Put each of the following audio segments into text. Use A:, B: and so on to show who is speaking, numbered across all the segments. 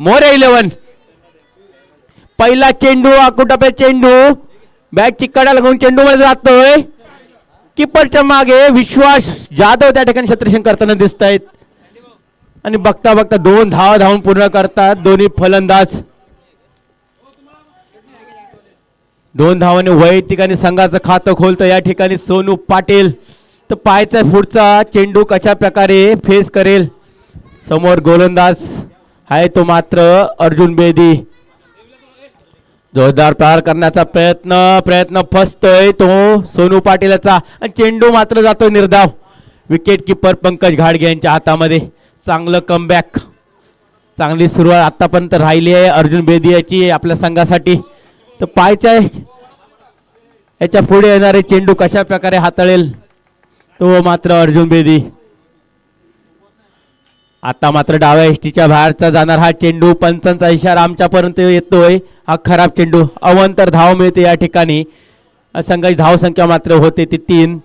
A: More eleven. पहिला चेंडू आकुटापे चेंडू? बॅट चिक्काडा घेऊन चेंडू मध्ये जातोय. किपरच्या मागे विश्वास जाधव त्या ठिकाणी छत्रशन करताना दिसत आहेत आणि बघता बघता दोन धाव धावून पूर्ण करतात. दोन्ही फलंदाज. दोन धावाने वैयक्तिक आणि संघाचं खातं खोलतं. या ठिकाणी सोनू पाटील. तर पायचा पुढचा चेंडू कशा प्रकारे फेस करेल. समोर गोलंदाज. आहे तो मात्र अर्जुन बेदी. जोरदार प्रहार करण्याचा प्रयत्न प्रयत्न फसतोय तो सोनू पाटीलचा. आणि चेंडू मात्र जातो निर्धाव. विकेट किपर पंकज घाडगे यांच्या हातामध्ये. चांगलं कमबॅक चांगली सुरुवात आतापर्यंत राहिली आहे अर्जुन बेदी याची आपल्या संघासाठी. तर पाहायचं आहे. याच्यापुढे येणारे चेंडू कशा प्रकारे हाताळेल तो मात्र अर्जुन बेदी. आता मात्र डाव्या एसटीच्या बाहेरचा जाणार हा चेंडू. पंचांचा इशारा आमच्यापर्यंत येतोय. हा खराब चेंडू अवंतर धाव मिळते या ठिकाणी. संघाची धाव संख्या मात्र होते ती तीन.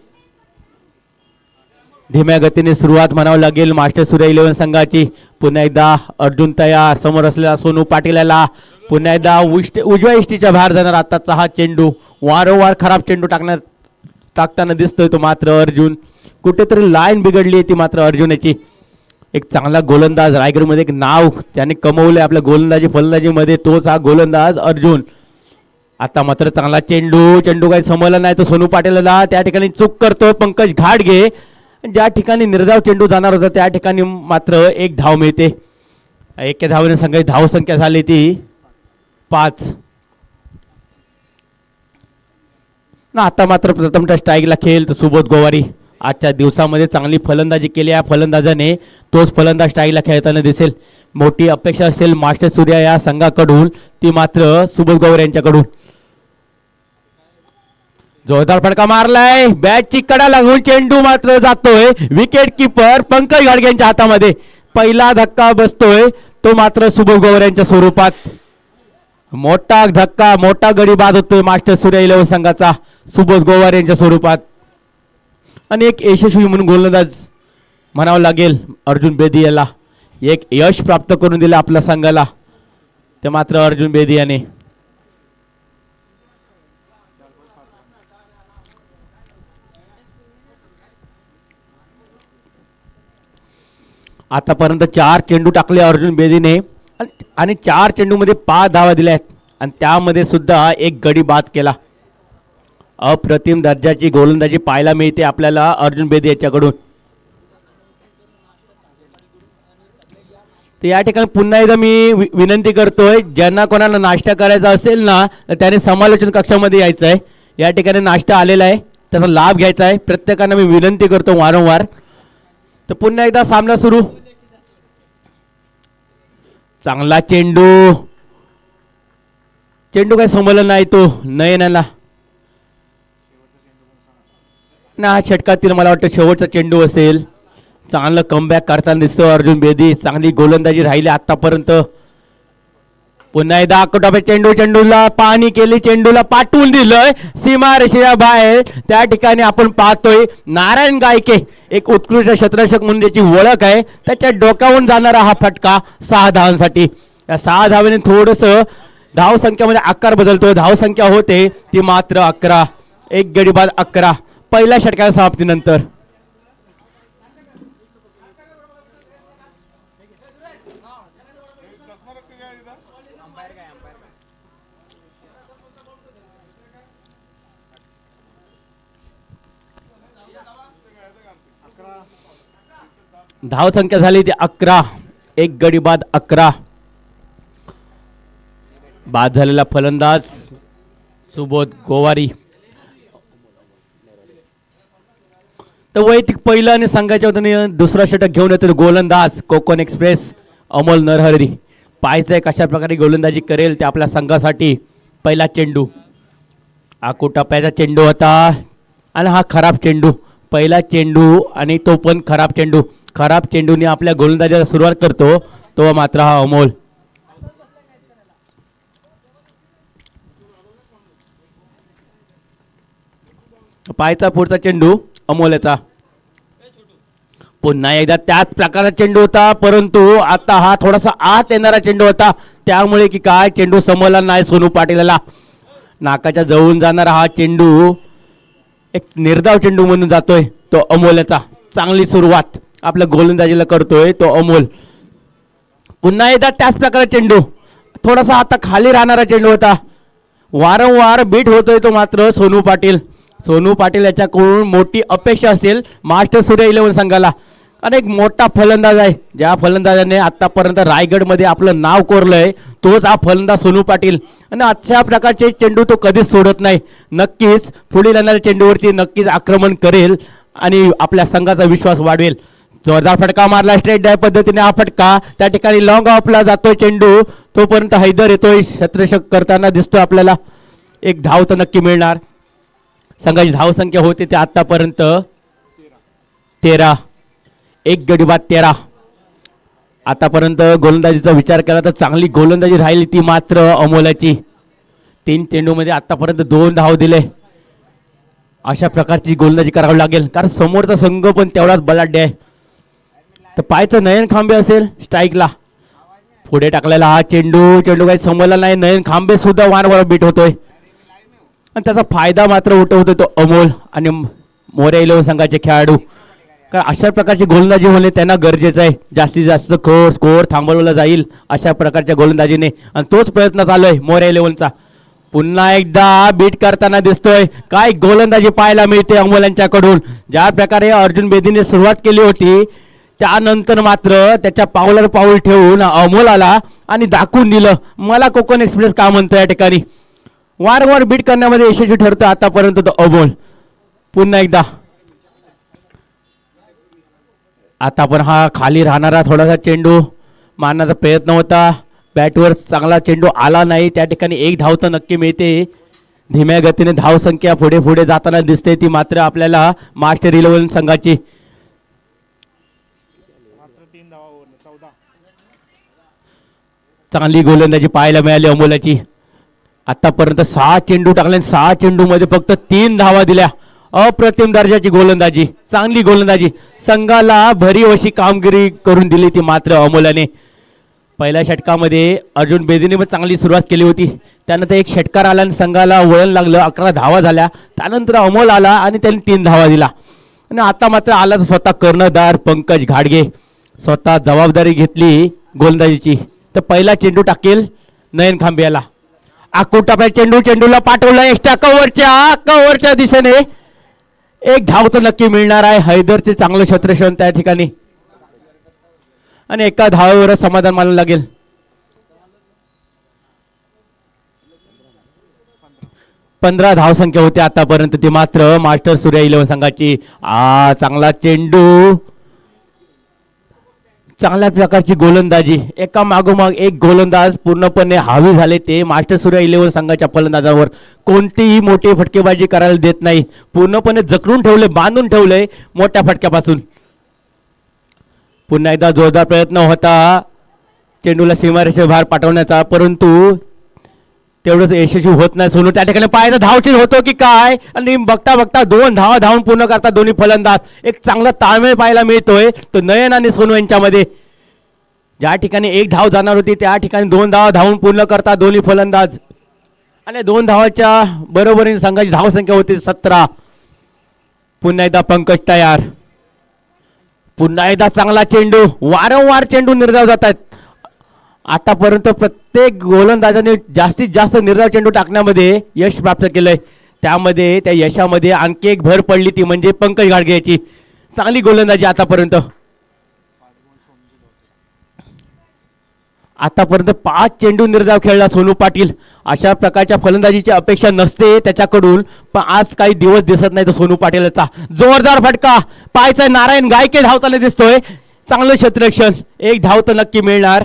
A: धीम्या गतीने सुरुवात म्हणावं लागेल मास्टर सूर्य इलेव्हन संघाची. पुन्हा एकदा अर्जुन तयार. समोर असलेला सोनू पाटील याला. पुन्हा एकदा उष्ट उजव्या इष्टीच्या बाहेर जाणार आताचा हा चेंडू. वारंवार खराब चेंडू टाकण्यात टाकताना दिसतोय तो मात्र अर्जुन. कुठेतरी लाईन बिघडली आहे ती मात्र अर्जुनाची. एक चांगला गोलंदाज रायगडमध्ये एक नाव त्याने कमवले आपल्या गोलंदाजी फलंदाजीमध्ये तोच हा गोलंदाज अर्जुन. आता मात्र चांगला चेंडू चेंडू काही समजला नाही तो सोनू पाटीलला त्या ठिकाणी चूक करतो पंकज घाटगे ज्या ठिकाणी निर्धाव चेंडू जाणार होता त्या ठिकाणी मात्र एक धाव मिळते. एका धावने संघाची धाव संख्या झाली ती पाच. ना आता मात्र प्रथमतः स्ट्राईकला खेळ तर सुबोध गोवारी. आजच्या दिवसामध्ये चांगली फलंदाजी केली. या फलंदाजाने तोच फलंदाज स्ट्राईकला खेळताना दिसेल. मोठी अपेक्षा असेल मास्टर सूर्या या संघाकडून. ती मात्र सुबोध गौर यांच्याकडून. जोरदार फडका मारलाय. बॅटची कडा लागून चेंडू मात्र जातोय. विकेट किपर पंकज गाडगे यांच्या हातामध्ये. पहिला धक्का बसतोय. तो मात्र सुबोध गौर यांच्या स्वरूपात. मोठा धक्का मोठा गडी बाद होतोय मास्टर सूर्य इलेव्हन संघाचा. सुबोध गोवार यांच्या स्वरूपात. आणि एक यशस्वी म्हणून गोलंदाज म्हणावं लागेल अर्जुन बेदी याला. एक यश प्राप्त करून दिलं आपल्या संघाला. ते मात्र अर्जुन बेदी याने. आतापर्यंत चार चेंडू टाकले अर्जुन बेदीने. आणि- चार चेंडूमध्ये पाच धावा दिल्या आहेत. आणि त्यामध्ये सुद्धा एक गडी बाद केला. अप्रतिम दर्जाची गोलंदाजी पाहायला मिळते आपल्याला अर्जुन बेदी याच्याकडून. तर या ठिकाणी पुन्हा एकदा मी विनंती करतोय ज्यांना कोणाला नाश्ता करायचा असेल ना तर त्याने समालोचन कक्षामध्ये यायचं आहे या ठिकाणी नाश्ता आलेला आहे त्याचा लाभ घ्यायचा आहे. प्रत्येकानं मी विनंती करतो वारंवार. तर पुन्हा एकदा सामना सुरू. चांगला चेंडू. चेंडू काही समजला नाही तो नयनाला. ना षटकातील मला वाटतं शेवटचा चेंडू असेल. चांगलं कमबॅक करताना दिसतो अर्जुन बेदी. चांगली गोलंदाजी राहिली आतापर्यंत. पुन्हा एकदा अकोटापे चेंडू चेंडूला पाणी केली चेंडूला पाठवून दिलंय. सीमा रेषेच्या बाहेर. त्या ठिकाणी आपण पाहतोय नारायण गायके एक उत्कृष्ट क्षेत्ररक्षक म्हणून ज्याची ओळख आहे. त्याच्या डोक्यावरून जाणारा हा फटका सहा धावांसाठी. या सहा धावेने थोडस धावसंख्यामध्ये आकार बदलतो धावसंख्या होते ती मात्र अकरा. एक गडी बाद अकरा. पहिल्या षटकाच्या समाप्तीनंतर. धाव संख्या झाली ती अकरा. एक गडी बाद अकरा. बाद झालेला फलंदाज सुबोध गोवारी. तर वैयक्तिक पहिलं आणि संघाच्या वतीने दुसरा षटक घेऊन येतो गोलंदाज कोकण एक्सप्रेस अमोल नरहरी. पाहायचंय कशा प्रकारे गोलंदाजी करेल ते आपल्या संघासाठी. पहिला चेंडू. आकुटाप्याचा चेंडू होता? आणि हा खराब चेंडू. पहिला चेंडू आणि तो पण खराब चेंडू. खराब चेंडूने आपल्या गोलंदाजाला सुरुवात करतो तो मात्र हा अमोल. पायचा पुढचा चेंडू. अमोलचा पुन्हा एकदा त्याच प्रकारचा चेंडू होता परंतु आता हा थोडासा आत येणारा चेंडू होता. त्यामुळे की काय चेंडू समोरला नाही सोनू पाटीलला. नाकाच्या जवळून जाणारा हा चेंडू एक निर्धाव चेंडू म्हणून जातोय. तो अमोलचा चांगली सुरुवात आपल्या गोलंदाजीला करतोय तो अमोल. पुन्हा एकदा त्याच प्रकारचा चेंडू. थोडासा आता खाली राहणारा चेंडू होता. वारंवार बीट होतोय तो मात्र सोनू पाटील. सोनू पाटील याच्याकडून मोठी अपेक्षा असेल. मास्टर सूर्य इलेव्हन संघाला. आणि एक मोठा फलंदाज आहे. ज्या फलंदाजाने आतापर्यंत रायगडमध्ये आपलं नाव कोरलंय तोच हा फलंदाज सोनू पाटील. आणि अशा प्रकारचे चेंडू तो कधीच सोडत नाही. नक्कीच पुढील येणाऱ्या चेंडूवरती नक्कीच आक्रमण करेल आणि आपल्या संघाचा विश्वास वाढवेल. जोरदार फटका मारला. स्ट्रेट डाय पद्धतीने हा फटका. त्या ठिकाणी लॉंग ऑफला जातोय चेंडू. तोपर्यंत हैदर येतोय. शत्रशक करताना दिसतोय आपल्याला. एक धाव तर नक्की मिळणार. संघाची धावसंख्या होती ते आतापर्यंत तेरा. एक गडी बाद तेरा. आतापर्यंत गोलंदाजीचा विचार केला तर चांगली गोलंदाजी राहिली ती मात्र अमोलाची. तीन चेंडूमध्ये आतापर्यंत दोन धाव दिले. अशा प्रकारची गोलंदाजी करावी लागेल. कारण समोरचा संघ पण तेवढाच बलाढ्य आहे. तर पायचं नयन खांबे असेल स्ट्राईकला पुढे टाकलेला हा चेंडू. चेंडू काही समोरला नाही. नयन खांबे सुद्धा वारंवार बीट होतोय. आणि त्याचा फायदा मात्र उठवतोय तो अमोल आणि मोऱ्या इलेव्हन संघाचे खेळाडू. कारण अशा प्रकारची गोलंदाजी होणे त्यांना गरजेचं आहे. जास्तीत जास्त खोर स्कोर थांबवला जाईल अशा प्रकारच्या गोलंदाजीने. आणि तोच प्रयत्न चालू आहे मोऱ्या इलेव्हनचा पुन्हा एकदा बीट करताना दिसतोय. काय गोलंदाजी पाहायला मिळते अमोल यांच्याकडून ज्या प्रकारे अर्जुन बेदीने सुरुवात केली होती त्यानंतर मात्र त्याच्या पावलावर पाऊल ठेवून अमोल आला आणि दाखवून दिलं. मला कोकण एक्सप्रेस का म्हणतो या ठिकाणी? वारंवार बीट करण्यामध्ये यशस्वी ठरतो आतापर्यंत तो अबोल. पुन्हा एकदा. आता पण हा खाली राहणारा थोडासा चेंडू मारण्याचा प्रयत्न होता. बॅटवर चांगला चेंडू आला नाही. त्या ठिकाणी एक धाव तर नक्की मिळते. धीम्या गतीने धाव संख्या पुढे पुढे जाताना दिसते. ती मात्र आपल्याला मास्टर इलेव्हन संघाची चांगली गोलंदाजी पाहायला मिळाली अमोलाची. आतापर्यंत सहा चेंडू टाकले आणि सहा चेंडू मध्ये फक्त तीन धावा दिल्या. अप्रतिम दर्जाची गोलंदाजी चांगली गोलंदाजी. संघाला भरीव अशी कामगिरी करून दिली ती मात्र अमोलाने. पहिल्या षटकामध्ये अर्जुन बेदीने पण चांगली सुरुवात केली होती. त्यानंतर एक षटकार आला आणि संघाला वळण लागलं. अकरा धावा झाल्या. त्यानंतर अमोल आला आणि त्यांनी तीन धावा दिला. आणि आता मात्र आला तर स्वतः कर्णधार पंकज घाडगे. स्वतः जबाबदारी घेतली गोलंदाजीची. तर पहिला चेंडू टाकेल नयन खांबे याला आकूट चेंडू चेंडूला पाठवलं एक्स्ट्रा कव्हरच्या कव्हरच्या दिशेने. एक धाव तर नक्की मिळणार आहे. हैदरचे चांगलं क्षेत्रक्षण त्या ठिकाणी. आणि एका धावेवर समाधान मानावं लागेल. पंधरा धावसंख्या होती आतापर्यंत ती मात्र मास्टर सूर्या इलेव्हन संघाची. आ चांगला चेंडू. चांगल्या प्रकारची गोलंदाजी. एका मागोमाग एक गोलंदाज पूर्णपणे हावी झाले. ते मास्टर सूर्य इलेव्हन संघाच्या फलंदाजावर कोणतीही मोठी फटकेबाजी करायला देत नाही. पूर्णपणे जखडून ठेवले बांधून ठेवले मोठ्या फटक्यापासून. पुन्हा एकदा जोरदार प्रयत्न होता. चेंडूला सीमारेषे बाहेर पाठवण्याचा परंतु तेवढंच यशस्वी होत नाही सोनू. त्या ठिकाणी पाहायचं धावशील होतो की काय? आणि बघता बघता दोन धावा धावून पूर्ण करता दोन्ही फलंदाज. एक चांगला ताळमेळ पाहायला मिळतोय. तो नयन आणि सोनू यांच्यामध्ये. ज्या ठिकाणी एक धाव जाणार होती त्या ठिकाणी दोन धावा धावून पूर्ण करता दोन्ही फलंदाज. आणि दोन धावाच्या बरोबरीने संघाची धावसंख्या होती सतरा. पुन्हा एकदा पंकज तयार. पुन्हा एकदा चांगला चेंडू. वारंवार चेंडू निर्धाव जात आहेत आतापर्यंत प्रत्येक गोलंदाजाने जास्तीत जास्त निर्धाव चेंडू टाकण्यामध्ये यश प्राप्त केलंय. त्यामध्ये त्या यशामध्ये आणखी एक भर पडली ती म्हणजे पंकज गाडगे याची चांगली गोलंदाजी आतापर्यंत. आतापर्यंत पाच चेंडू निर्धाव खेळला सोनू पाटील. अशा प्रकारच्या फलंदाजीची अपेक्षा नसते त्याच्याकडून पण आज काही दिवस दिसत नाही तो सोनू पाटीलचा. जोरदार फटका. पायचा नारायण गायके धावताना दिसतोय. चांगलं क्षेत्ररक्षण. एक धाव तर नक्की मिळणार.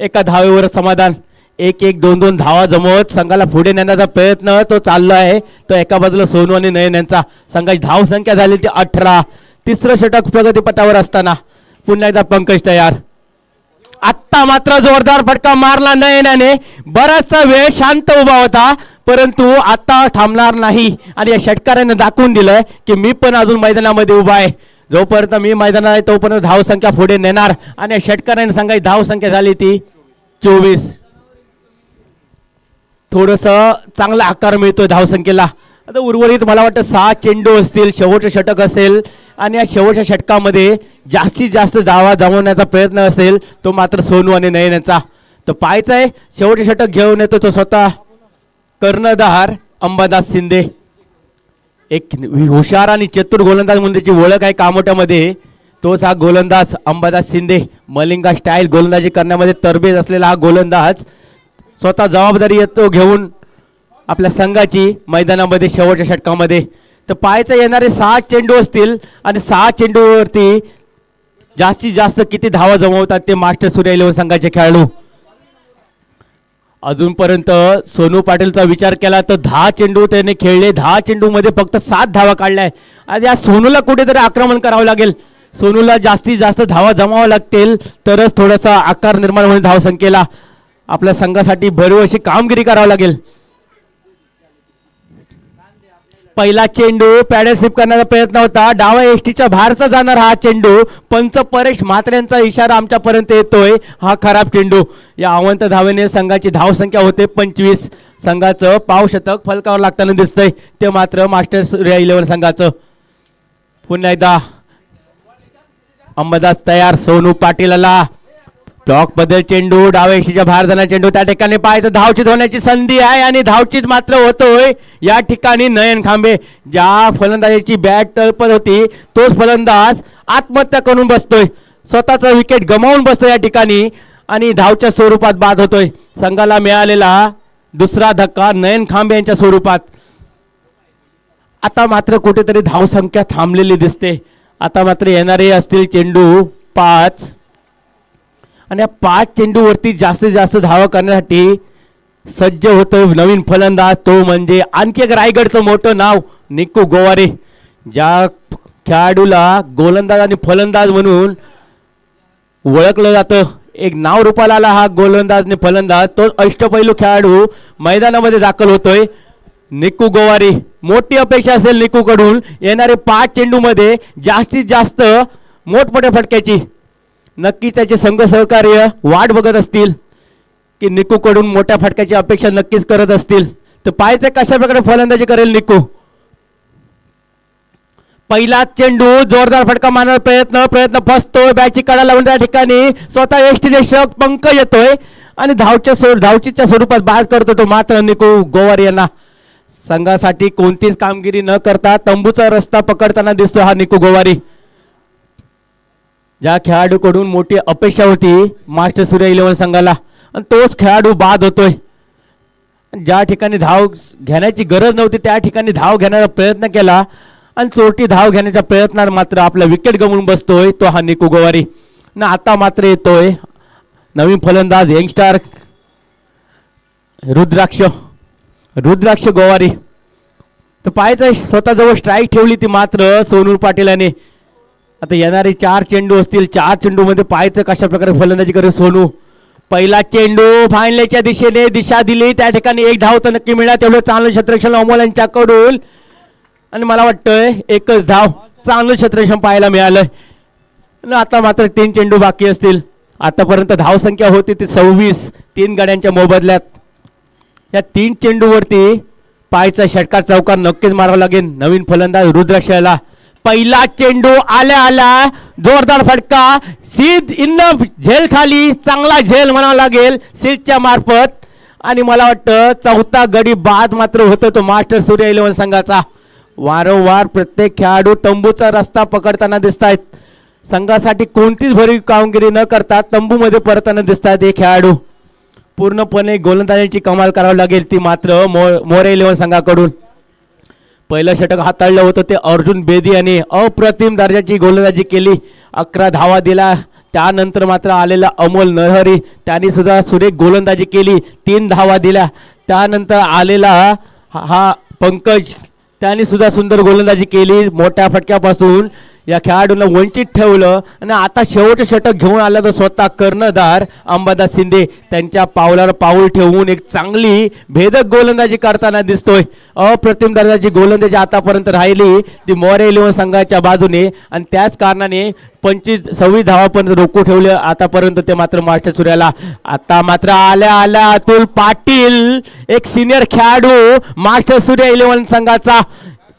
A: एका धावेवर समाधान एक एक दोन दोन धावा जमवत संघाला पुढे नेण्याचा प्रयत्न तो चालला आहे. तो एका बाजूला सोनू आणि नयन यांचा. संघाची धाव संख्या झाली ती अठरा. तिसरं षटक प्रगतीपटावर असताना पुन्हा एकदा पंकज तयार. आत्ता मात्र जोरदार फटका मारला नयनाने बराचसा वेळ शांत उभा होता परंतु आता थांबणार नाही. आणि या षटकाराने दाखवून दिलंय की मी पण अजून मैदानामध्ये उभा आहे. जोपर्यंत मी मैदानात आहे तोपर्यंत धावसंख्या पुढे नेणार. आणि षटकाराने सांगायची धाव संख्या झाली ती चोवीस. थोडस चांगला आकार मिळतोय धावसंख्येला आता उर्वरित मला वाटतं सहा चेंडू असतील शेवटचं षटक असेल आणि या शेवटच्या षटकामध्ये जास्तीत जास्त धावा जमवण्याचा प्रयत्न असेल तो मात्र सोनू आणि नयन यांचा तो पाहायचा आहे शेवटचे षटक घेऊन येतो तो स्वतः कर्णधार अंबादास शिंदे. एक हुशार आणि चतुर गोलंदाज म्हणून त्याची ओळख आहे कामोट्यामध्ये. तोच हा गोलंदाज अंबादास शिंदे. मलिंगा स्टाईल गोलंदाजी करण्यामध्ये तरबेज असलेला हा गोलंदाज स्वतः जबाबदारी येतो घेऊन आपल्या संघाची मैदानामध्ये शेवटच्या षटकामध्ये. तर पाहायचं येणारे सहा चेंडू असतील आणि सहा चेंडूवरती जास्तीत जास्त किती धावा जमवतात ते मास्टर सूर्य इलेव्हन संघाचे खेळाडू? अजूनपर्यंत सोनू पाटीलचा विचार केला तर दहा चेंडू त्याने खेळले. दहा चेंडूमध्ये फक्त सात धावा काढल्या आज या सोनूला कुठेतरी आक्रमण करावं लागेल. सोनूला जास्तीत जास्त धावा जमावा लागतील तरच थोडासा आकार निर्माण होईल धावसंख्येला. आपल्या संघासाठी भरीव अशी कामगिरी करावी लागेल. पहिला चेंडू पॅडल करण्याचा प्रयत्न होता. डावा एसटीच्या बाहेरचा जाणार हा चेंडू. पंच परेश म्हात्र्यांचा इशारा आमच्यापर्यंत येतोय. हा खराब चेंडू. या अवंत धावेने संघाची धावसंख्या होते पंचवीस. संघाचं पावशतक फलकावर लागताना दिसतंय. ते मात्र मास्टर सूर्या इलेव्हन संघाचं. पुन्हा एकदा अंबादास तयार सोनू पाटीलला. ब्लॉक बदल चेंडू डावेशीच्या एशीच्या बाहेर जाणार चेंडू त्या ठिकाणी पाहायचं धावचित होण्याची संधी आहे आणि धावचित मात्र होतोय. या ठिकाणी नयन खांबे ज्या फलंदाजाची बॅट तळपत होती तोच फलंदाज आत्महत्या करून बसतोय. स्वतःचा विकेट गमावून बसतोय या ठिकाणी आणि धावच्या स्वरूपात बाद होतोय. संघाला मिळालेला दुसरा धक्का नयन खांबे यांच्या स्वरूपात. आता मात्र कुठेतरी धावसंख्या थांबलेली दिसते. आता मात्र येणारे असतील चेंडू पाच. आणि या पाच चेंडूवरती जास्तीत जास्त धावा करण्यासाठी सज्ज होतो नवीन फलंदाज. तो म्हणजे आणखी एक रायगडचं मोठं नाव निकू गोवारे. ज्या खेळाडूला गोलंदाज आणि फलंदाज म्हणून ओळखलं जातं. एक नाव रूपाला आला हा गोलंदाज आणि फलंदाज. तो अष्टपैलू खेळाडू मैदानामध्ये दाखल होतोय. निकू गोवारी. मोठी अपेक्षा असेल निकूकडून येणारे पाच चेंडूमध्ये जास्तीत जास्त मोठमोठ्या फटक्याची नक्कीच त्याचे संघ सहकार्य वाट बघत असतील की निकूकडून मोठ्या फटक्याची अपेक्षा नक्कीच करत असतील. तर पाहायचं कशा प्रकारे फलंदाजी करेल निकू. पहिला चेंडू जोरदार फटका मारण्याचा प्रयत्न प्रयत्न फसतोय. बॅटची कडा लावून त्या ठिकाणी स्वतः एष्टी देशक पंक येतोय. आणि धावच्या स्वरूप धावचीच्या स्वरूपात बाद करतो तो मात्र निकू गोवार यांना. संघासाठी कोणतीच कामगिरी न करता तंबूचा रस्ता पकडताना दिसतो हा निकू गोवारी. ज्या खेळाडूकडून मोठी अपेक्षा होती मास्टर सूर्य इलेव्हन संघाला आणि तोच खेळाडू बाद होतोय. ज्या ठिकाणी धाव घेण्याची गरज नव्हती त्या ठिकाणी धाव घेण्याचा प्रयत्न केला आणि चोरटी धाव घेण्याच्या प्रयत्नात मात्र आपला विकेट गमवून बसतोय तो हा निकू गोवारी. ना आता मात्र येतोय नवीन फलंदाज यंगस्टार रुद्राक्ष रुद्राक्ष गोवारी. तर पाहायचं स्वतःजवळ स्ट्राईक ठेवली ती मात्र सोनूर पाटील याने आता येणारे चार चेंडू असतील चार चेंडू मध्ये पाहायचं कशा प्रकारे फलंदाजी करेल सोनू? पहिला चेंडू फायनलच्या दिशेने दिशा दिली त्या ठिकाणी एक धाव तर नक्की मिळणार तेवढं चांगलं क्षेत्ररक्षण अमोल यांच्याकडून. आणि मला वाटतंय एकच धाव चांगलं क्षेत्ररक्षण पाहायला मिळालं आता मात्र तीन चेंडू बाकी असतील. आतापर्यंत धाव संख्या होती ती सव्वीस तीन गाड्यांच्या मोबदल्यात. या तीन चेंडूवरती पायचा षटकार चौकार नक्कीच मारावा लागेल. नवीन फलंदाज रुद्राक्षला. पहिला चेंडू आल्या आल्या जोरदार फटका. सीद इन झेल खाली. चांगला झेल म्हणावा लागेल सीटच्या मार्फत. आणि मला वाटतं चौथा गडी बाद मात्र होतो तो मास्टर सूर्य इलेव्हन संघाचा. वारंवार प्रत्येक खेळाडू तंबूचा रस्ता पकडताना दिसत आहेत संघासाठी कोणतीच भरीव कामगिरी न करता तंबूमध्ये परताना दिसत आहेत हे खेळाडू. पूर्णपणे गोलंदाजांची कमाल करावी लागेल ती मात्र मो मोरे इलेव्हन संघाकडून. पहिलं षटक हाताळलं होतं ते अर्जुन बेदी यांनी. अप्रतिम दर्जाची गोलंदाजी केली. अकरा धावा दिला. त्यानंतर मात्र आलेला अमोल नरहरी त्यांनी सुद्धा सुरेख गोलंदाजी केली. तीन धावा दिल्या. त्यानंतर आलेला हा पंकज त्यांनी सुद्धा सुंदर गोलंदाजी केली. मोठ्या फटक्यापासून या खेळाडूंना वंचित ठेवलं. आणि आता शेवटचं षटक घेऊन आलं तर स्वतः कर्णधार अंबादास शिंदे त्यांच्या पावलावर पाऊल ठेवून एक चांगली भेदक गोलंदाजी करताना दिसतोय. अप्रतिम दर्जाची गोलंदाजी आतापर्यंत राहिली. ती मोरे इलेव्हन संघाच्या बाजूने. आणि त्याच कारणाने पंचवीस सव्वीस धावापर्यंत रोखू ठेवले. आतापर्यंत ते मात्र मास्टर सूर्याला आता मात्र आल्या आल्या अतुल पाटील. एक सिनियर खेळाडू मास्टर सूर्य इलेव्हन संघाचा.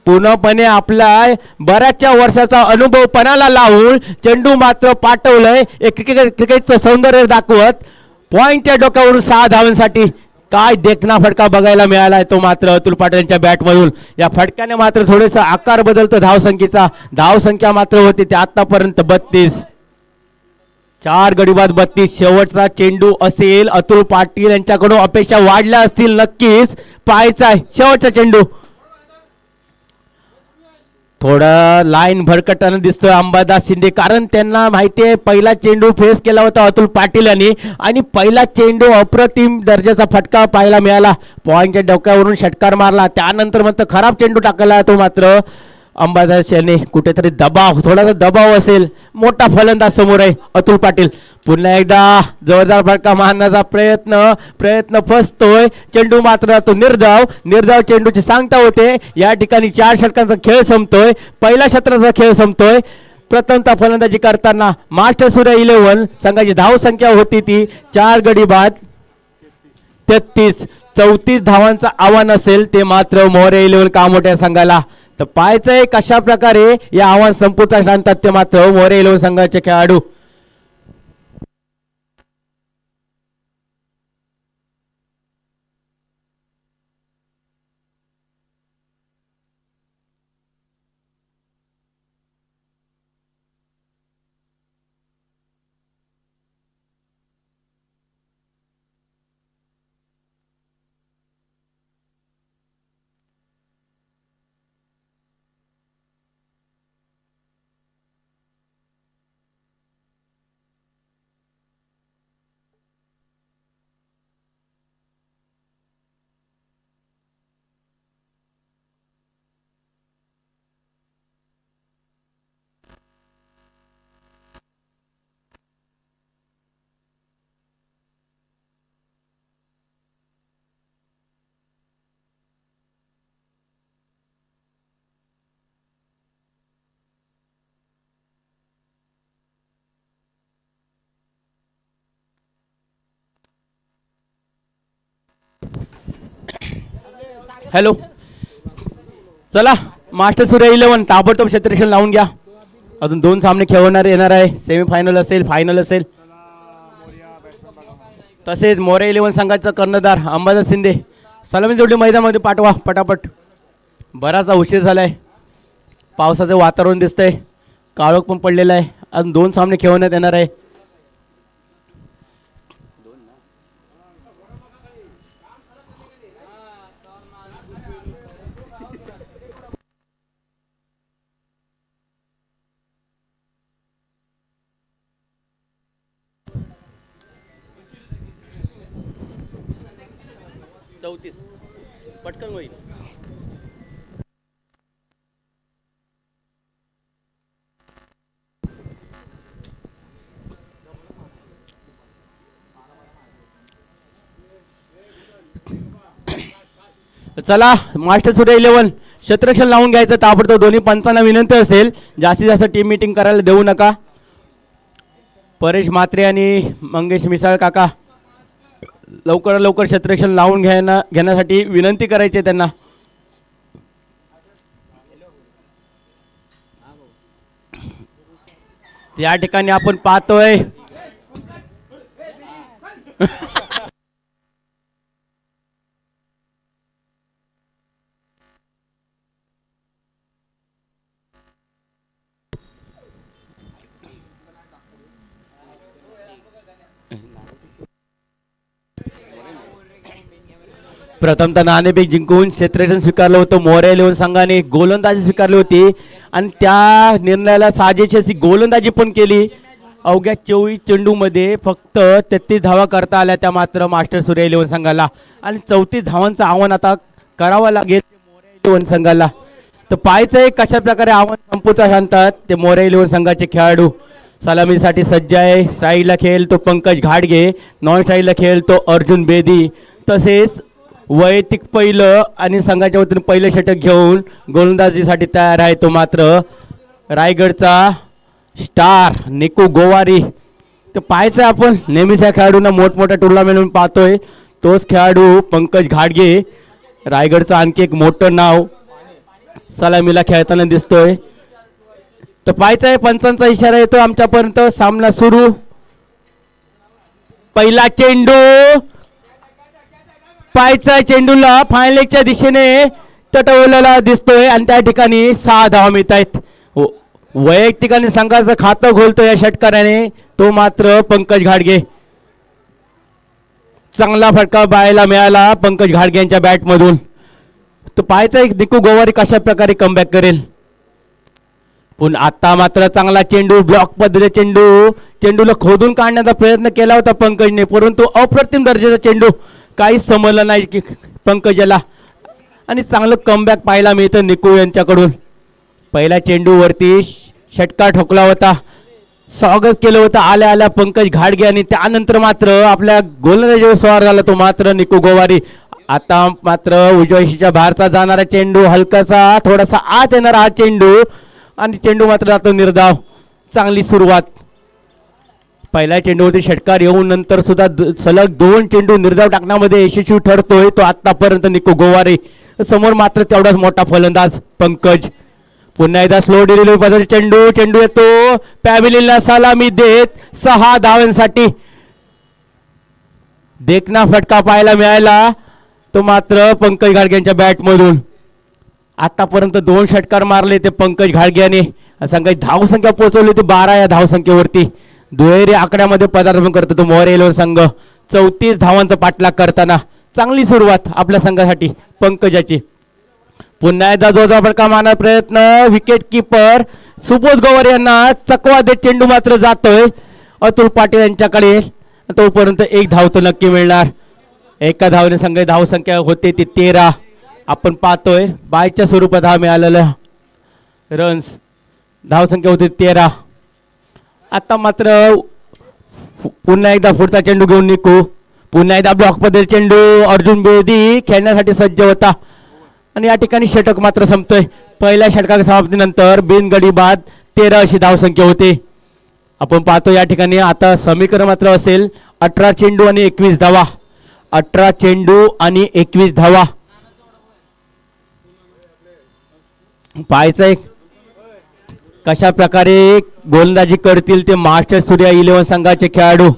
A: पूर्णपणे आपला बऱ्याचशा वर्षाचा अनुभव पणाला लावून चेंडू मात्र पाठवलंय. एक क्रिकेट क्रिकेटचं सौंदर्य दाखवत पॉईंटच्या डोक्यावरून सहा धावांसाठी काय देखना फटका बघायला मिळाला आहे तो मात्र अतुल पाटील यांच्या बॅटमधून या फटक्याने मात्र थोडेसा आकार बदलतो धावसंख्येचा धावसंख्या मात्र होती ते आतापर्यंत बत्तीस. चार गडीबाद बत्तीस. शेवटचा चेंडू असेल अतुल पाटील यांच्याकडून. अपेक्षा वाढल्या असतील नक्कीच. पाहायचा आहे. शेवटचा चेंडू. थोडं लाईन भरकटानं दिसतोय अंबादास शिंदे कारण त्यांना माहिती आहे पहिला चेंडू फेस केला होता अतुल पाटील यांनी. आणि पहिला चेंडू अप्रतिम दर्जाचा फटका पाहायला मिळाला. पॉईंटच्या डोक्यावरून षटकार मारला. त्यानंतर मात्र खराब चेंडू टाकला तो मात्र. अंबादास यांनी कुठेतरी दबाव थोडासा दबाव असेल मोठा फलंदाज समोर आहे अतुल पाटील. पुन्हा एकदा जोरदार फटका मारण्याचा प्रयत्न प्रयत्न फसतोय. चेंडू मात्र तो निर्धाव निर्धाव चेंडूची सांगता होते. या ठिकाणी चार षटकांचा खेळ संपतोय. पहिल्या क्षेत्राचा खेळ संपतोय. प्रथमता फलंदाजी करताना मास्टर सूर्य इलेव्हन संघाची धाव संख्या होती ती चार गडी बाद. तेहतीस चौतीस धावांचं आव्हान असेल ते मात्र मोरे इलेव्हन कामोठ्या संघाला तर पाहायचंय कशा प्रकारे या आव्हान संपुष्टात आणतात ते मात्र मोरे इलेव्हन संघाचे खेळाडू हॅलो. चला मास्टर सूर्य इलेव्हन ताबडतोब क्षेत्ररक्षण लावून घ्या. अजून दोन सामने खेळवणार येणार आहे. सेमीफायनल असेल फायनल असेल. तसेच मोरे इलेव्हन संघाचा कर्णधार अंबादास शिंदे सलामी जोडली मैदानामध्ये पाठवा पटापट. बराचसा उशीर झाला आहे पावसाचं वातावरण दिसतंय. काळोख पण पडलेला आहे. अजून दोन सामने खेळवण्यात येणार आहे. चौतीस. पटकन होईल. चला मास्टर सूर्य इलेव्हन. क्षेत्रक्षण लावून घ्यायचं ताबडतोब दोन्ही पंचांना विनंती असेल. जास्तीत जास्त टीम मीटिंग करायला देऊ नका. परेश मात्रे आणि मंगेश मिसाळ काका. लवकर लवकर क्षेत्ररक्षण लावून घ्यायना घेण्यासाठी विनंती करायची आहे त्यांना. या ठिकाणी आपण पाहतोय. प्रथमतः नाणेफेक जिंकून क्षेत्ररक्षण स्वीकारलं होतं मोरे इलेव्हन संघाने गोलंदाजी स्वीकारली होती. आणि त्या निर्णयाला साजेशी अशी गोलंदाजी पण केली. अवघ्या चोवीस चेंडूमध्ये फक्त तेहतीस धावा करता आल्या त्या मात्र मास्टर सूर्य इलेव्हन संघाला. आणि चौतीस धावांचं आव्हान आता करावं लागेल मोरे इलेव्हन संघाला. तर पाहायचं आहे कशा प्रकारे आव्हान संपुता सांगतात ते मोरे इलेव्हन संघाचे खेळाडू. सलामीसाठी सज्ज आहे. साईला खेळ तो पंकज घाडगे नॉन स्टाईलला खेळ तो अर्जुन बेदी. तसेच वैयक्तिक पहिलं आणि संघाच्या वतीने पहिलं षटक घेऊन गोलंदाजीसाठी तयार आहे तो मात्र रायगडचा स्टार निकू गोवारी. तर पाहायचं आपण नेहमीच या खेळाडूंना मोठमोठ्या टुर्नामेंट पाहतोय. तोच खेळाडू पंकज घाडगे रायगडचं आणखी एक मोठं नाव सलामीला खेळताना दिसतोय. तर पाहायचं आहे पंचांचा इशारा येतो आमच्यापर्यंत. सामना सुरू. पहिला चेंडू पायचा चेंडूला चेंडूला फायलेगच्या दिशेने टटवलेला दिसतोय आणि त्या ठिकाणी सहा धावा मिळत आहेत वैयक्तिकाने वैयक्तिक आणि संघाचं खातं खोलतोय या षटकाराने. तो मात्र पंकज घाडगे. चांगला फटका पाहायला मिळाला पंकज घाडगे यांच्या बॅटमधून तो पाहायचा एक निकू गोवारी कशा प्रकारे कमबॅक करेल. पण आता मात्र चांगला चेंडू ब्लॉक पद्धतीचा चेंडू चेंडूला खोदून काढण्याचा प्रयत्न केला होता पंकजने परंतु अप्रतिम दर्जाचा चेंडू काहीच समजलं नाही की पंकजाला. आणि चांगलं कमबॅक पाहायला मिळतं निकू यांच्याकडून. पहिल्या चेंडूवरती षटका ठोकला होता. स्वागत केलं होतं. आल्या आल्या पंकज घाडगे आणि त्यानंतर मात्र आपल्या गोलंदाजीवर स्वार झाला तो मात्र निकू गोवारी. आता मात्र उजवशीच्या बाहेरचा जाणारा चेंडू हलकासा थोडासा आत येणारा हा चेंडू. आणि चेंडू मात्र जातो निर्धाव. चांगली सुरुवात. पहिल्या चेंडूवरती षटकार येऊन नंतर सुद्धा द- सलग दोन चेंडू निर्धाव टाकण्यामध्ये यशस्वी ठरतोय तो आतापर्यंत निको गोवारे. समोर मात्र तेवढाच मोठा फलंदाज पंकज. पुन्हा एकदा स्लो डिलिव्हरी पद्धती चेंडू चेंडू येतो. पॅमिलीला सलामी देत सहा धावांसाठी. देखना फटका पाहायला मिळाला तो मात्र पंकज घाडगे यांच्या बॅटमधून. आतापर्यंत दोन षटकार मारले ते पंकज घाडगे यांनी. धावसंख्या पोहोचवली होती बारा या धावसंख्येवरती. दुहेरी आकड्यामध्ये पदार्पण करतो तो मोरेलो संघ. चौतीस धावांचा पाठलाग करताना चांगली सुरुवात आपल्या संघासाठी पंकजाची. पुन्हा एकदा जोरदार फटका मारण्याचा प्रयत्न विकेट किपर सुबोध गोवर यांना चकवा देत चेंडू मात्र जातोय. अतुल पाटील यांच्याकडे तोपर्यंत एक धाव तो नक्की मिळणार. एका धावने संघ धावसंख्या होते ती तेरा. आपण पाहतोय बायच्या स्वरूपात हा मिळालेला रन्स धावसंख्या होती तेरा. आता मात्र पुन्हा एकदा पुढचा चेंडू घेऊन निघू. पुन्हा एकदा ब्लॉकमध्ये चेंडू अर्जुन बेदी खेळण्यासाठी सज्ज होता. आणि या ठिकाणी षटक मात्र संपतोय. पहिल्या षटका समाप्तीनंतर बिनगडी बाद तेरा अशी धावसंख्या होती. आपण पाहतो या ठिकाणी आता समीकरण मात्र असेल अठरा चेंडू आणि एकवीस धावा. अठरा चेंडू आणि एकवीस धावा. पाहायचं एक कशा प्रकारे गोलंदाजी करतील ते महाराष्ट्र सूर्या इलेव्हन संघाचे खेळाडू.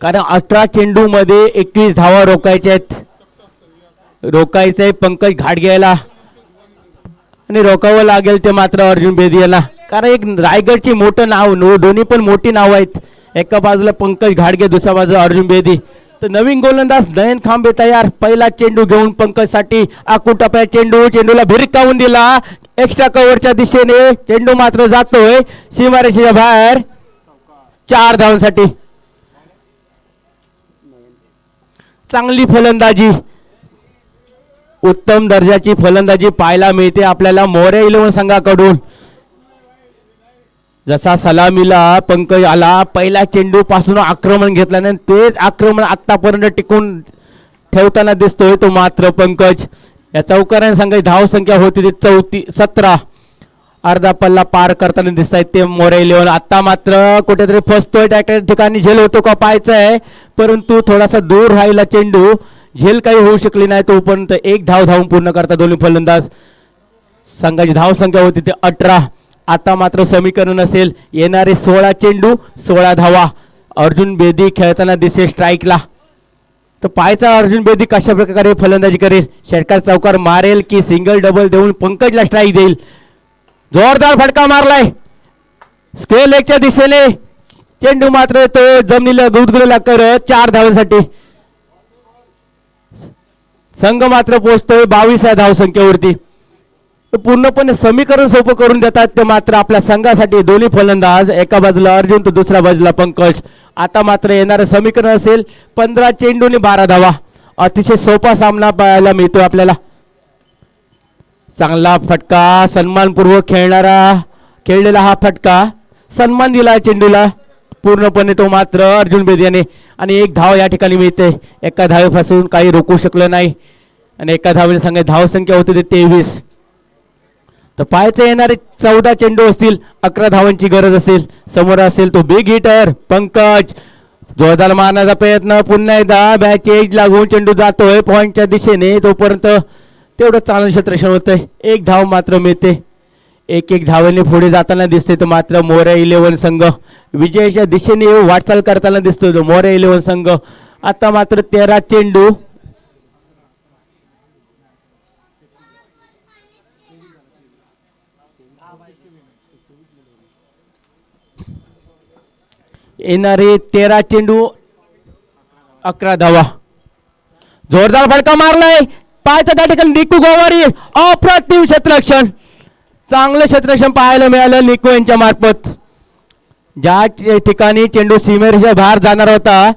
A: कारण अठरा चेंडू मध्ये एकवीस धावा रोखायच्या आहेत. रोखायचं आहे पंकज घाटग्याला आणि रोखावं लागेल ते मात्र अर्जुन बेदी याला. कारण एक रायगडची मोठं नाव दोन्ही पण मोठी नाव आहेत. एका बाजूला पंकज घाडगे दुसऱ्या बाजूला अर्जुन बेदी. तर नवीन गोलंदाज नयन खांबे तयार. पहिला चेंडू घेऊन पंकजसाठी आकुटप्या चेंडू चेंडूला भिरकावून दिला. एक्स्ट्रा कव्हरच्या दिशेने चेंडू मात्र जातोय. सीमारेषेच्या बाहेर चार धावांसाठी. चांगली फलंदाजी. उत्तम दर्जाची फलंदाजी पाहायला मिळते आपल्याला मोरे इलेव्हन संघाकडून. जसा सलामीला पंकज आला पहिल्या चेंडू पासून आक्रमण घेतल्याने तेच आक्रमण आतापर्यंत टिकून ठेवताना दिसतोय तो मात्र पंकज. या चौकाराने संघाची धाव संख्या होती ती चौथी सतरा. अर्धा पल्ला पार करताना दिसत आहेत ते मोरे इलेव्हन आता मात्र कुठेतरी फसतोय त्या ठिकाणी झेल होतो का पाहायचं आहे परंतु थोडासा दूर राहिला चेंडू. झेल काही होऊ शकली नाही तोपर्यंत एक धाव धावून पूर्ण करता दोन्ही फलंदाज. संघाची धाव संख्या होती ते अठरा. आता मात्र समीकरण असेल. येणारे सोळा चेंडू सोळा धावा. अर्जुन बेदी खेळताना दिसे स्ट्राईकला तर पायचा अर्जुन बेदी कशा प्रकारे फलंदाजी करेल? षटकार चौकार मारेल की सिंगल डबल देऊन पंकजला स्ट्राईक देईल? जोरदार फटका मारलाय. स्क्वेअर लेगच्या दिशेने चेंडू मात्र तो जमिनीला गुदगुलेला करत चार धावांसाठी. संघ मात्र पोहोचतोय बावीस या धावसंख्येवरती. पूर्णपणे समीकरण सोपं करून देतात. ते मात्र आपल्या संघासाठी दोन्ही फलंदाज. एका बाजूला अर्जुन तर दुसऱ्या बाजूला पंकज. आता मात्र येणारं समीकरण असेल पंधरा चेंडूने बारा धावा. अतिशय सोपा सामना पाहायला मिळतो आपल्याला. चांगला फटका सन्मानपूर्वक खेळणारा खेळलेला हा फटका. सन्मान दिला चेंडूला. पूर्णपणे तो मात्र अर्जुन बेदी याने आणि एक धाव या ठिकाणी मिळते. एका धावेपासून काही रोखू शकलं नाही. आणि एका धावेने सांगा धाव संख्या होती ते तेवीस. तर पाहायचे येणारे चौदा चेंडू असतील अकरा धावांची गरज असेल समोर असेल तो बिग हिटर पंकज. जोरदार मारण्याचा प्रयत्न पुन्हा एकदा बॅच एज लागून चेंडू जातोय पॉईंटच्या दिशेने तोपर्यंत तेवढं चालून क्षेत्रक्षण होतंय. एक धाव मात्र मिळते. एक एक धावाने पुढे जाताना दिसते तर मात्र मोऱ्या इलेव्हन संघ. विजयाच्या दिशेने वाटचाल करताना दिसतो तो मोऱ्या इलेव्हन संघ. आता मात्र तेरा चेंडू येणारे तेरा चेंडू अकरा धावा. जोरदार फडका मारलाय. पायचा त्या ठिकाणी निकू गोवारी. अप्रतिम क्षेत्ररक्षण. चांगलं क्षेत्ररक्षण पाहायला मिळालं निकू यांच्या मार्फत. ज्या ठिकाणी चेंडू सीमेरच्या बाहेर जाणार होता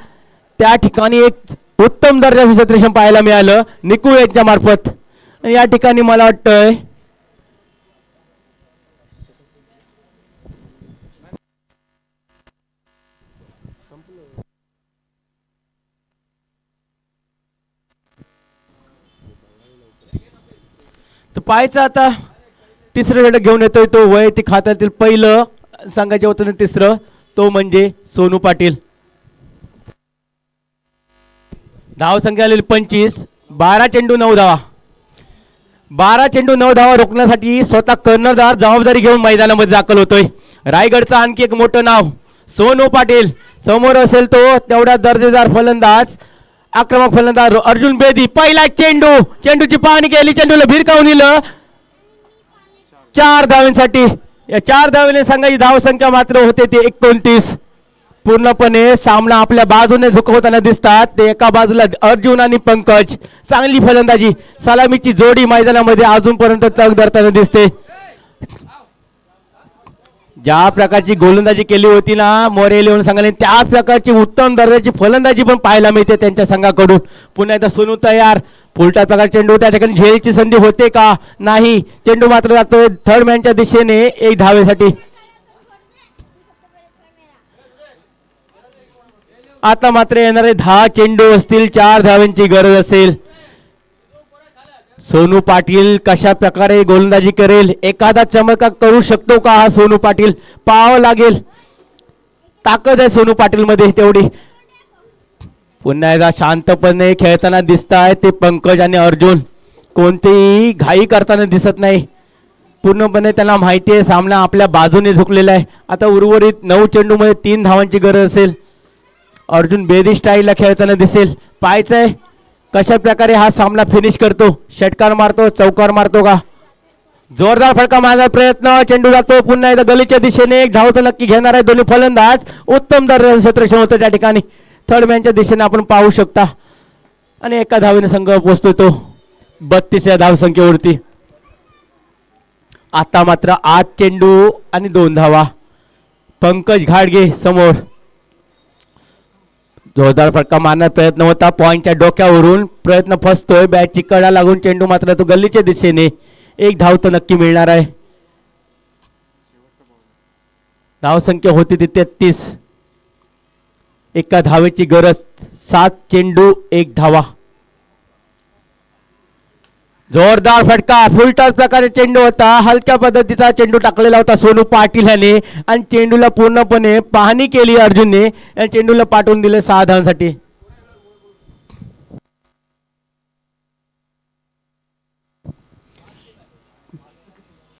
A: त्या ठिकाणी एक उत्तम दर्जाचं क्षेत्ररक्षण पाहायला मिळालं निकू यांच्या मार्फत. या ठिकाणी मला वाटतंय तर पाहायचं आता. तिसरं षटक घेऊन येतोय तो. वैयक्तिक खात्यातील पहिलं सांगायच्या होतं तिसरं. तो म्हणजे सोनू पाटील. धाव संख्या आलेली पंचवीस. बारा चेंडू नऊ धावा. बारा चेंडू नऊ धावा रोखण्यासाठी स्वतः कर्णधार जबाबदारी घेऊन मैदानामध्ये दाखल होतोय. रायगडचं आणखी एक मोठं नाव सोनू पाटील. समोर असेल तो तेवढा दर्जेदार फलंदाज. आक्रमक फलंदाज अर्जुन बेदी पहिला चेंडू. चेंडूची पाहणी केली चेंडूला भिरकावून दिलं चार धावांसाठी या चार धावेने सांगायची धावसंख्या मात्र होते ते एकोणतीस. पूर्णपणे सामना आपल्या बाजूने झुकवताना दिसतात. ते एका बाजूला अर्जुन आणि पंकज. चांगली फलंदाजी. सलामीची जोडी मैदानामध्ये अजूनपर्यंत तग धरताना दिसते. ज्या प्रकारची गोलंदाजी केली होती ना मोरे लिहून सांगाले त्याच प्रकारची उत्तम दर्जाची फलंदाजी पण पाहायला मिळते त्यांच्या संघाकडून. पुन्हा एकदा सोनू तयार. उलटा प्रकार चेंडू त्या ठिकाणी झेलची संधी होते का? नाही. चेंडू मात्र जातोय थर्ड मॅनच्या दिशेने एक धावेसाठी. आता मात्र येणारे दहा चेंडू असतील चार धाव्यांची गरज असेल. सोनू पाटील कशा प्रकारे गोलंदाजी करेल? एखादा चमका करू शकतो का हा सोनू पाटील? पाहावं लागेल. ताकद आहे सोनू पाटील मध्ये तेवढी. पुन्हा एकदा शांतपणे खेळताना दिसत आहे ते पंकज आणि अर्जुन. कोणतीही घाई करताना दिसत नाही. पूर्णपणे त्यांना माहिती आहे सामना आपल्या बाजूने झुकलेला आहे. आता उर्वरित नऊ चेंडूमध्ये तीन धावांची गरज असेल. अर्जुन बेदी स्टाईलला खेळताना दिसेल. पाहायचंय. कशा प्रकारे हा सामना फिनिश करतो? षटकार मारतो चौकार मारतो का? जोरदार फडका मारण्याचा प्रयत्न चेंडू जातो पुन्हा एकदा गलीच्या दिशेने एक धाव तर नक्की घेणार आहे दोन्ही फलंदाज. उत्तम दर्जाचं क्षेत्रक्षण होतं त्या ठिकाणी. थर्ड मॅनच्या दिशेने आपण पाहू शकता. आणि एका धावेने संघ पोहोचतो तो. बत्तीस या धावसंख्येवरती आता मात्र आठ चेंडू आणि दोन धावा. पंकज घाडगे समोर. जोरदार फटका मारण्याचा प्रयत्न होता. पॉईंटच्या डोक्यावरून प्रयत्न फसतोय. बॅटची कडा लागून चेंडू मात्र तो गल्लीच्या दिशेने एक धाव तर नक्की मिळणार आहे. धावसंख्या होती ती तेहतीस. एका धावेची गरज सात चेंडू एक धावा. जोरदार फटका फुलटॉस प्रकारे चेंडू होता. हलक्या पद्धतीचा चेंडू टाकलेला होता सोनू पाटील याने आणि चेंडूला पूर्णपणे पाहणी केली अर्जुनने. आणि चेंडूला पाठवून दिले सहा धावांसाठी.